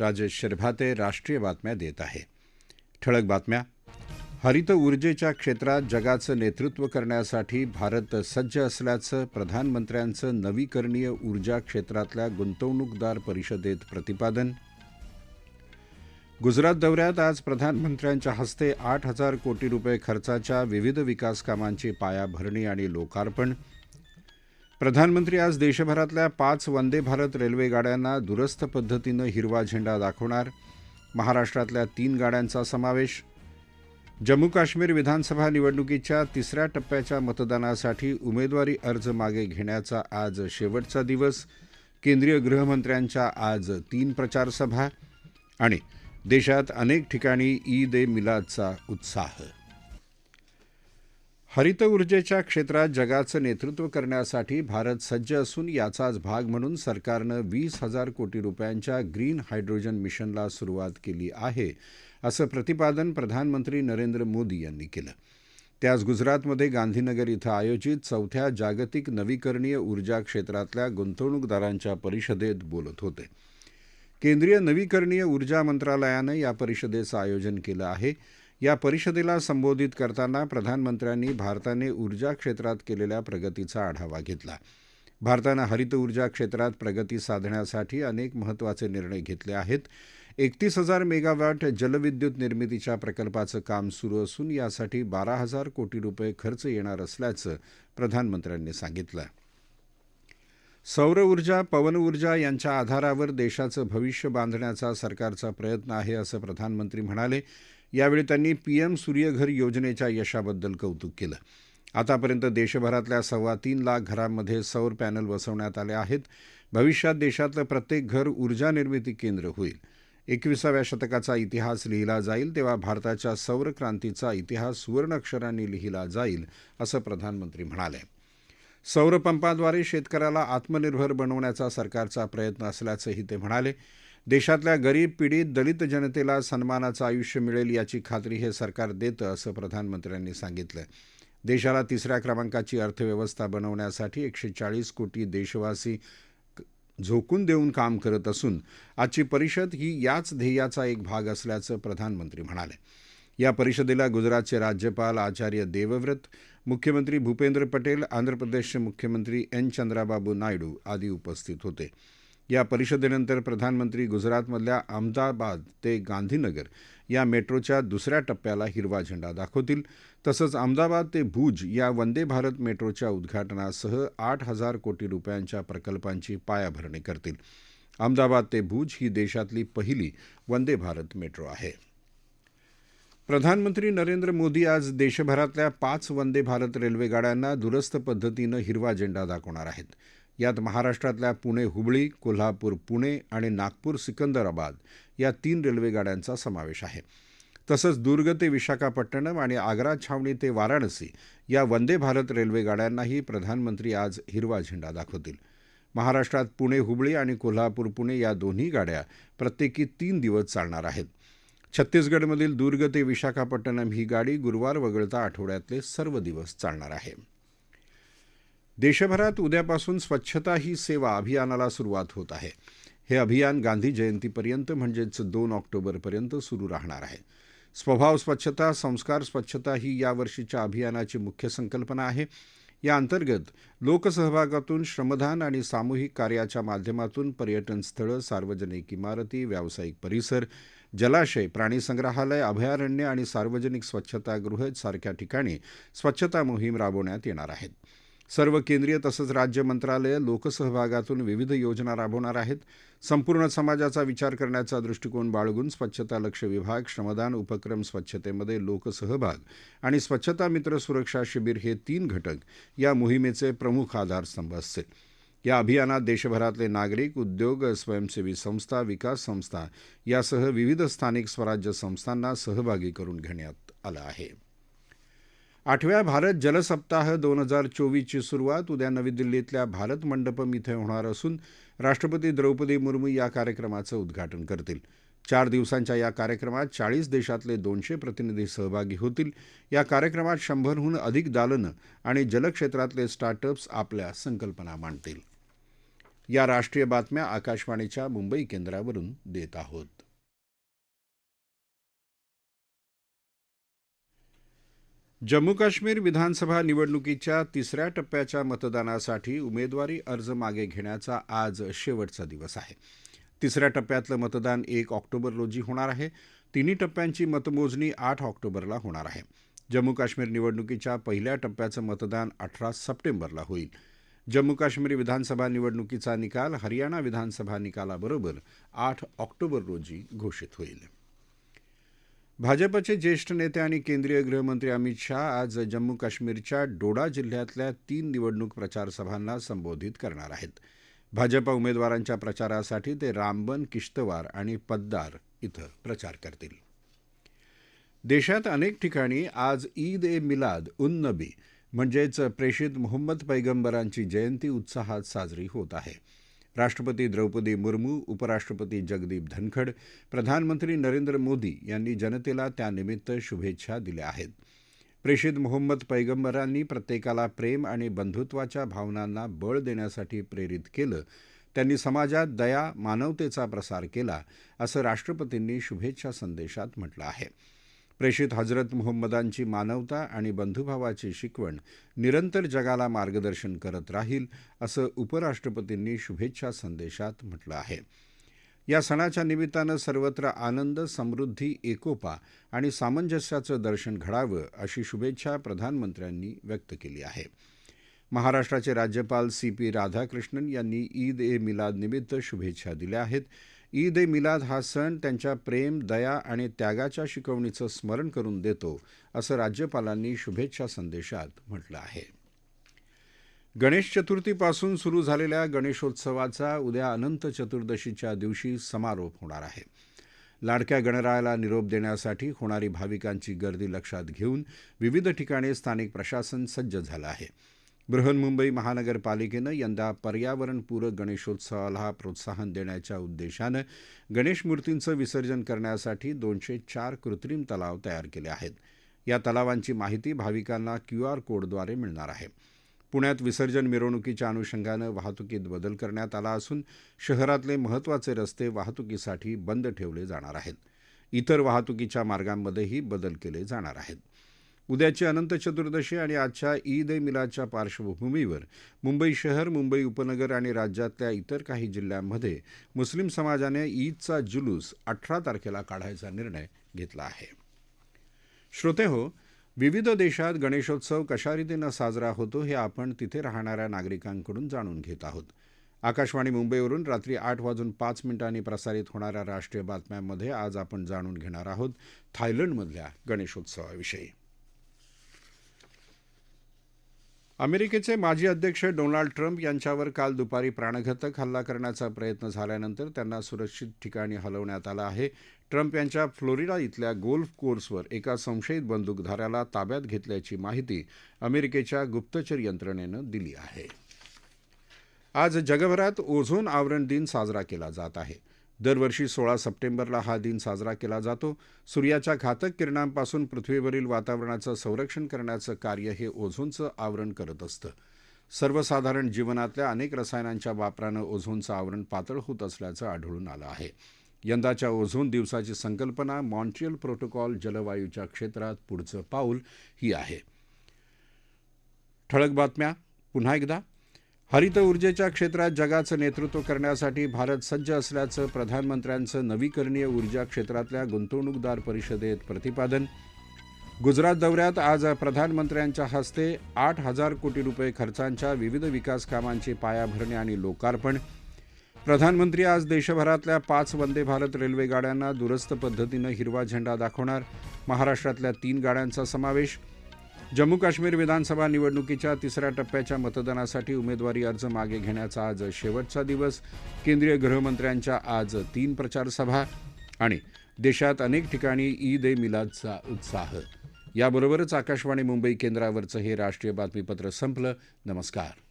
राजेश शिरभाते राष्ट्रीय बातम्या देत आहे. ठळक बातम्या. हरित ऊर्जेच्या क्षेत्रात जगाचं नेतृत्व करण्यासाठी भारत सज्ज असल्याचं प्रधानमंत्र्यांचं नवीकरणीय ऊर्जा क्षेत्रातल्या गुंतवणूकदार परिषदेत प्रतिपादन. गुजरात दौऱ्यात आज प्रधानमंत्र्यांच्या हस्ते आठ हजार कोटी रुपये खर्चाच्या विविध विकास कामांची पायाभरणी आणि लोकार्पण. प्रधानमंत्री आज देशभरातल्या पाच वंदे भारत रेल्वे गाड्यांना दुरस्थ पद्धतीनं हिरवा झेंडा दाखवणार. महाराष्ट्रातल्या तीन गाड्यांचा समावेश. जम्मू काश्मीर विधानसभा निवडणुकीच्या तिसऱ्या टप्प्याच्या मतदानासाठी उमेदवारी अर्ज मागे घेण्याचा आज शेवटचा दिवस. केंद्रीय गृहमंत्र्यांच्या आज तीन प्रचारसभा आणि देशात अनेक ठिकाणी ईद ए मिलादचा उत्साह. हरित ऊर्जेच्या क्षेत्रात जगाचं नेतृत्व करण्यासाठी भारत सज्ज असून याचाच भाग म्हणून सरकारनं वीस हजार कोटी रुपयांच्या ग्रीन हायड्रोजन मिशनला सुरुवात केली आहे असं प्रतिपादन प्रधानमंत्री नरेंद्र मोदी यांनी केलं. ते आज गुजरातमध्ये गांधीनगर इथं आयोजित चौथ्या जागतिक नवीकरणीय ऊर्जा क्षेत्रातल्या गुंतवणूकदारांच्या परिषदेत बोलत होते. केंद्रीय नवीकरणीय ऊर्जा मंत्रालयानं या परिषदेचं आयोजन केलं आहे. या परिषदेला संबोधित करताना प्रधानमंत्र्यांनी भारताने ऊर्जा क्षेत्रात केलेल्या प्रगतीचा आढावा घेतला. भारतानं हरित ऊर्जा क्षेत्रात प्रगती साधण्यासाठी अनेक महत्त्वाचे निर्णय घेतले आहेत. एकतीस हजार मेगावॅट जलविद्युत निर्मितीच्या प्रकल्पाचं काम सुरू असून यासाठी बारा हजार कोटी रुपये खर्च येणार असल्याचं प्रधानमंत्र्यांनी सांगितलं. सौर ऊर्जा पवन ऊर्जा यांच्या आधारावर देशाचं भविष्य बांधण्याचा सरकारचा प्रयत्न आहे असं प्रधानमंत्री म्हणाले. यावेळी त्यांनी पीएम सूर्यघर योजनेच्या यशाबद्दल कौतुक केलं. आतापर्यंत देशभरातल्या सव्वा तीन लाख घरांमध्ये सौर पॅनल बसवण्यात आले आहेत. भविष्यात देशातलं प्रत्येक घर ऊर्जा निर्मिती केंद्र होईल. एकविसाव्या शतकाचा इतिहास लिहिला जाईल तेव्हा भारताच्या सौर क्रांतीचा इतिहास सुवर्ण अक्षरांनी लिहिला जाईल असं प्रधानमंत्री म्हणाले. सौरपंपाद्वारे शेतकऱ्याला आत्मनिर्भर बनवण्याचा सरकारचा प्रयत्न असल्याचंही ते म्हणाले. देशातल्या गरीब पीडित दलित जनतेला सन्मानाचं आयुष्य मिळेल याची खात्री हे सरकार देतं असं प्रधानमंत्र्यांनी सांगितलं. देशाला तिसऱ्या क्रमांकाची अर्थव्यवस्था बनवण्यासाठी एकशे चाळीस कोटी देशवासी झोकून देऊन काम करत असून आजची परिषद ही याच ध्येयाचा एक भाग असल्याचं प्रधानमंत्री म्हणाले. या परिषदेला गुजरातचे राज्यपाल आचार्य देवव्रत मुख्यमंत्री भूपेंद्र पटेल आंध्र प्रदेशचे मुख्यमंत्री एन. चंद्राबाबू नायडू आदी उपस्थित होते. या परिषदेनंतर प्रधानमंत्री गुजरातमधल्या अहमदाबाद ते गांधीनगर या मेट्रोच्या दुसऱ्या टप्प्याला हिरवा झेंडा दाखवतील. तसंच अहमदाबाद ते भूज या वंदे भारत मेट्रोच्या उद्घाटनासह आठ हजार कोटी रुपयांच्या प्रकल्पांची पायाभरणी करतील. अहमदाबाद ते भूज ही देशातली पहिली वंदे भारत मेट्रो आहे. प्रधानमंत्री नरेंद्र मोदी आज देशभरातल्या पाच वंदे भारत रेल्वेगाड्यांना दुरस्त दुरस्थ पद्धतीनं हिरवा झेंडा दाखवणार आहेत. यात महाराष्ट्रातल्या पुणे हुबळी कोल्हापूर पुणे आणि नागपूर सिकंदराबाद या तीन रेल्वेगाड्यांचा समावेश आहे. तसंच दुर्ग ते विशाखापट्टणम आणि आग्रा छावणी ते वाराणसी या वंदे भारत रेल्वेगाड्यांनाही प्रधानमंत्री आज हिरवा झेंडा दाखवतील. महाराष्ट्रात पुणे हुबळी आणि कोल्हापूर पुणे या दोन्ही गाड्या प्रत्येकी तीन दिवस चालणार आहेत. छत्तीसगडमधील दुर्ग ते विशाखापट्टणम ही गाडी गुरुवार वगळता आठवड्यातले सर्व दिवस चालणार आहे. देशभरात उद्यापासून स्वच्छता ही सेवा अभियानाला सुरुवात होत आहे. हे अभियान गांधी जयंतीपर्यंत म्हणजेच दोन ऑक्टोबरपर्यंत सुरू राहणार आहे. स्वभाव स्वच्छता संस्कार स्वच्छता ही यावर्षीच्या अभियानाची मुख्य संकल्पना आहे. या अंतर्गत लोकसहभागातून श्रमदान आणि सामूहिक कार्याच्या माध्यमातून पर्यटन स्थळं सार्वजनिक इमारती व्यावसायिक परिसर जलाशय प्राणीसंग्रहालय अभयारण्य आणि सार्वजनिक स्वच्छतागृह सारख्या ठिकाणी स्वच्छता मोहीम राबवण्यात येणार आहेत. सर्व केंद्रीय तसंच राज्य मंत्रालयं लोकसहभागातून विविध योजना राबवणार आहेत. संपूर्ण समाजाचा विचार करण्याचा दृष्टिकोन बाळगून स्वच्छता लक्ष विभाग श्रमदान उपक्रम स्वच्छतेमध्ये लोकसहभाग आणि स्वच्छता मित्र सुरक्षा शिबिर हे तीन घटक या मोहिमेचे प्रमुख आधारस्तंभ असतील. या अभियानात देशभरातले नागरिक उद्योग स्वयंसेवी संस्था विकास संस्था यासह विविध स्थानिक स्वराज्य संस्थांना सहभागी करून घेण्यात आलं आहे. आठव्या भारत जलसप्ताह दोन हजार चोवीसची सुरुवात उद्या नवी दिल्लीतल्या भारत मंडपम इथं होणार असून राष्ट्रपती द्रौपदी मुर्मू या कार्यक्रमाचं उद्घाटन करतील. चार दिवसांच्या या कार्यक्रमात चाळीस देशातले दोनशे प्रतिनिधी सहभागी होतील. या कार्यक्रमात शंभरहून अधिक दालनं आणि जलक्षेत्रातले स्टार्टअप्स आपल्या संकल्पना मांडतील. या राष्ट्रीय बातम्या आकाशवाणीच्या मुंबई केंद्रावरून देत आहोत. जम्मू काश्मीर विधानसभा निवडणुकीच्या तिसऱ्या टप्प्याच्या मतदानासाठी उमेदवारी अर्ज मागे घेण्याचा आज शेवटचा दिवस आहे. तिसऱ्या टप्प्यातलं मतदान एक ऑक्टोबर रोजी होणार आहे. तिन्ही टप्प्यांची मतमोजणी आठ ऑक्टोबरला होणार आहे. जम्मू काश्मीर निवडणुकीच्या पहिल्या टप्प्याचं मतदान अठरा सप्टेंबरला होईल. जम्मू काश्मीर विधानसभा निवडणुकीचा निकाल हरियाणा विधानसभा निकालाबरोबर आठ ऑक्टोबर रोजी घोषित होईल. भाजपचे ज्येष्ठ नेते आणि केंद्रीय गृहमंत्री अमित शाह आज जम्मू काश्मीरच्या डोडा जिल्ह्यातल्या तीन निवडणूक प्रचारसभांना संबोधित करणार आहेत. भाजपा उमेदवारांच्या प्रचारासाठी ते रामबन किश्तवार आणि पद्दार इथं प्रचार करतील. देशात अनेक ठिकाणी आज ईद ए मिलाद उन नबी म्हणजेच प्रेषित मोहम्मद पैगंबरांची जयंती उत्साहात साजरी होत आहे. राष्ट्रपती द्रौपदी मुर्मू उपराष्ट्रपती जगदीप धनखड प्रधानमंत्री नरेंद्र मोदी यांनी जनतेला त्यानिमित्त शुभेच्छा दिल्या आहेत. प्रेषित मोहम्मद पैगंबरांनी प्रत्येकाला प्रेम आणि बंधुत्वाच्या भावनांना बळ देण्यासाठी प्रेरित केलं. त्यांनी समाजात दया मानवतेचा प्रसार केला असं राष्ट्रपतींनी शुभेच्छा संदेशात म्हटलं आहे. प्रेषित हजरत मुहम्मदांची मानवता आणि बंधुभावाची शिकवण निरंतर जगाला मार्गदर्शन करत राहील असं उपराष्ट्रपतींनी शुभेच्छा संदेशात म्हटलं आहे. या सणाच्या निमित्तानं सर्वत्र आनंद समृद्धी एकोपा आणि सामंजस्याचं दर्शन घडावं अशी शुभेच्छा प्रधानमंत्र्यांनी व्यक्त केली आहे. महाराष्ट्राचे राज्यपाल सी पी राधाकृष्णन यांनी ईद ए मिलाद निमित्त शुभेच्छा दिल्या आहेत. ईद ए मिलाद हा सण त्यांच्या प्रेम दया आणि त्यागाच्या शिकवणीचं स्मरण करून देतो असं राज्यपालांनी शुभेच्छा संदेशात म्हटलं आहे. गणेश चतुर्थीपासून सुरू झालेल्या गणेशोत्सवाचा उद्या अनंत चतुर्दशीच्या दिवशी समारोप होणार आहे. लाडक्या गणरायाला निरोप देण्यासाठी होणारी भाविकांची गर्दी लक्षात घेऊन विविध ठिकाणी स्थानिक प्रशासन सज्ज झालं आहे. बृहन्मुंबई महानगरपालिकेनं यंदा पर्यावरणपूरक गणेशोत्सवाला प्रोत्साहन देण्याच्या उद्देशानं गणेश मूर्तींचं विसर्जन करण्यासाठी दोनशे चार कृत्रिम तलाव तयार केले आहेत. या तलावांची माहिती भाविकांना क्यू आर कोडद्वारे मिळणार आहे. पुण्यात विसर्जन मिरवणुकीच्या अनुषंगानं वाहतुकीत बदल करण्यात आला असून शहरातले महत्त्वाचे रस्ते वाहतुकीसाठी बंद ठेवले जाणार आहेत. इतर वाहतुकीच्या मार्गांमध्येही बदल केले जाणार आहेत. उद्याची अनंत चतुर्दशी आणि आजच्या ईद ए मिलादच्या पार्श्वभूमीवर मुंबई शहर मुंबई उपनगर आणि राज्यातल्या इतर काही जिल्ह्यांमध्ये मुस्लिम समाजाने ईदचा जुलूस अठरा तारखेला काढायचा निर्णय घेतला आहे. श्रोते हो विविध देशात गणेशोत्सव कशा रीतीनं साजरा होतो हे आपण तिथे राहणाऱ्या नागरिकांकडून जाणून घेत आहोत. आकाशवाणी मुंबईवरून रात्री आठ वाजून पाच मिनिटांनी प्रसारित होणाऱ्या राष्ट्रीय बातम्यांमध्ये आज आपण जाणून घेणार आहोत थायलंडमधल्या गणेशोत्सवाविषयी. अमेरिकेचे माजी अध्यक्ष डोनाल्ड ट्रम्प यांच्यावर काल दुपारी प्राणघातक हल्ला करण्याचा प्रयत्न झाल्यानंतर त्यांना सुरक्षित ठिकाणी हलवण्यात आलं आहे. ट्रम्प यांच्या फ्लोरिडा इथल्या गोल्फ कोर्सवर एका संशयित बंदूकधाऱ्याला ताब्यात घेतल्याची माहिती अमेरिकेच्या गुप्तचर यंत्रणेनं दिली आहे. आज जगभरात ओझोन आवरण दिन साजरा केला जात आहे. दरवर्षी सोळा सप्टेंबरला हा दिन साजरा केला जातो. सूर्याच्या घातक किरणांपासून पृथ्वीवरील वातावरणाचं संरक्षण करण्याचं कार्य हे ओझोनचं आवरण करत असतं. सर्वसाधारण जीवनातल्या अनेक रसायनांच्या वापरानं ओझोनचं आवरण पातळ होत असल्याचं आढळून आलं आहे. यंदाच्या ओझोन दिवसाची संकल्पना मॉन्ट्रियल प्रोटोकॉल जलवायूच्या क्षेत्रात पुढचं पाऊल ही आहे. ठळक बातम्या. पुन्हा एकदा हरित ऊर्जेच्या क्षेत्रात जगाचं नेतृत्व करण्यासाठी भारत सज्ज असल्याचं प्रधानमंत्र्यांचं नवीकरणीय ऊर्जा क्षेत्रातल्या गुंतवणूकदार परिषदेत प्रतिपादन. गुजरात दौऱ्यात आज प्रधानमंत्र्यांच्या हस्ते आठ हजार कोटी रुपये खर्चांच्या विविध विकास कामांची पायाभरणी आणि लोकार्पण. प्रधानमंत्री आज देशभरातल्या पाच वंदे भारत रेल्वे गाड्यांना दुरस्त पद्धतीनं हिरवा झेंडा दाखवणार. महाराष्ट्रातल्या तीन गाड्यांचा समावेश. जम्मू काश्मीर विधानसभा निवडणुकीच्या तिसऱ्या टप्प्याच्या मतदानासाठी उमेदवारी अर्ज मागे घेण्याचा आज शेवटचा दिवस. केंद्रीय गृहमंत्र्यांच्या आज तीन प्रचारसभा आणि देशात अनेक ठिकाणी ईद ए मिलादचा उत्साह. याबरोबरच आकाशवाणी मुंबई केंद्रावरचं हे राष्ट्रीय बातमीपत्र संपलं. नमस्कार.